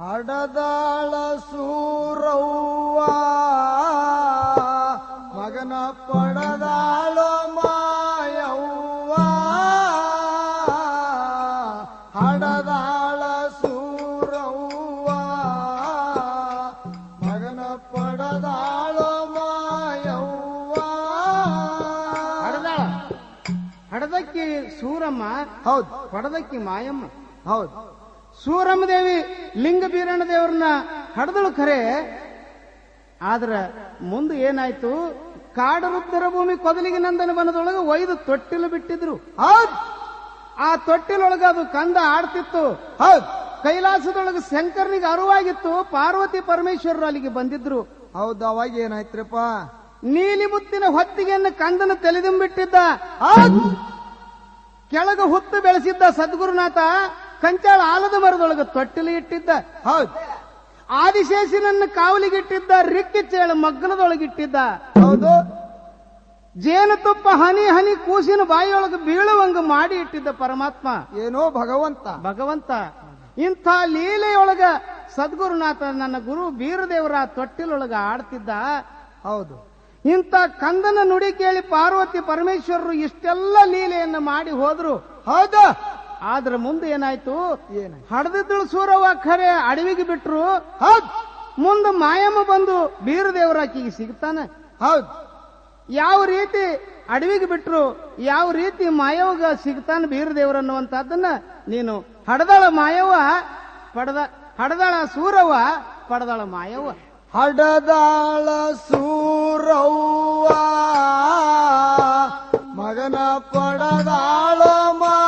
ಹಡದಾಳ ಸೂರವ್ವ ಮಗನ ಪಡದಾಳ ಮಾಯವ್ವ. ಹಡದಾಳ ಸೂರವ್ವ ಮಗನ ಪಡದಾಳ ಮಾಯವ್ವ. ಹಡದಾಳ. ಹಡದಕ್ಕಿ ಸೂರಮ್ಮ ಹೌದು. ಪಡದಕ್ಕಿ ಮಾಯಮ್ಮ. ಹೌದು. ಸೂರಮ್ಮ ದೇವಿ ಲಿಂಗ ಬೀರಣ್ಣ ದೇವ್ರನ್ನ ಹಡದಳು ಖರೆ. ಆದ್ರೆ ಮುಂದೆ ಏನಾಯ್ತು? ಕಾಡರುದ್ದರ ಭೂಮಿ ಕೊದಲಿಗೆ ನಂದನ ಬನದೊಳಗೆ ಒಯ್ದು ತೊಟ್ಟಿಲು ಬಿಟ್ಟಿದ್ರು. ಹೌದ್! ಆ ತೊಟ್ಟಿಲೊಳಗೆ ಅದು ಕಂದ ಆಡ್ತಿತ್ತು. ಹೌದ್! ಕೈಲಾಸದೊಳಗೆ ಶಂಕರನಿಗೆ ಅರುವಾಗಿತ್ತು. ಪಾರ್ವತಿ ಪರಮೇಶ್ವರರು ಅಲ್ಲಿಗೆ ಬಂದಿದ್ರು. ಹೌದು ಅವಾಗ ಏನಾಯ್ತ್ರಪ್ಪ? ನೀಲಿ ಮುತ್ತಿನ ಹೊತ್ತಿಗೆಯನ್ನು ಕಂದನ ತಲೆದಿಂಬಿಟ್ಟಿದ್ದ. ಕೆಳಗೆ ಹುತ್ತು ಬೆಳೆಸಿದ್ದ ಸದ್ಗುರುನಾಥ ಕಂಚಾಳ ಆಲದ ಮರದೊಳಗೆ ತೊಟ್ಟಿಲು ಇಟ್ಟಿದ್ದ. ಹೌದು. ಆದಿಶೇಷನನ್ನು ಕಾವಲಿಗಿಟ್ಟಿದ್ದ ರಿಕ್ಕಿ ಚೇಳ ಮಗ್ನದೊಳಗಿಟ್ಟಿದ್ದ ಹೌದು ಜೇನುತುಪ್ಪ ಹನಿ ಹನಿ ಕೂಸಿನ ಬಾಯಿಯೊಳಗೆ ಬೀಳುವಂಗ ಮಾಡಿ ಇಟ್ಟಿದ್ದ ಪರಮಾತ್ಮ. ಏನೋ ಭಗವಂತ. ಭಗವಂತ. ಇಂಥ ಲೀಲೆಯೊಳಗ ಸದ್ಗುರುನಾಥ ನನ್ನ ಗುರು ಬೀರದೇವರ ತೊಟ್ಟಿಲೊಳಗ ಆಡ್ತಿದ್ದ. ಹೌದು. ಇಂಥ ಕಂದನ ನುಡಿ ಕೇಳಿ ಪಾರ್ವತಿ ಪರಮೇಶ್ವರರು ಇಷ್ಟೆಲ್ಲ ಲೀಲೆಯನ್ನು ಮಾಡಿ ಹೋದ್ರು. ಹೌದು. ಆದ್ರ ಮುಂದೆ ಏನಾಯ್ತು? ಹಡದಿದ್ದಳು ಸೂರವ್ವ ಖರೆ ಅಡವಿಗೆ ಬಿಟ್ರು. ಹೌದು. ಮುಂದೆ ಮಾಯಮ್ಮ ಬಂದು ಬೀರದೇವರ ಆಕಿಗೆ ಸಿಗ್ತಾನೆ. ಹೌದು. ಯಾವ ರೀತಿ ಅಡವಿಗೆ ಬಿಟ್ರು ಯಾವ ರೀತಿ ಮಾಯವ್ಗ ಸಿಗ್ತಾನೆ ಬೀರದೇವ್ರ ಅನ್ನುವಂಥದ್ದನ್ನ ನೀನು ಹಡದಳ ಮಾಯವ್ವ ಪಡೆದ ಹಡದಳ ಸೂರವ್ವ ಪಡದಾಳ ಮಾಯವ್ವ. ಹಡದಾಳ ಸೂರವ್ವ ಮಗನ ಪಡದಾಳ ಮಾಯವ್ವ.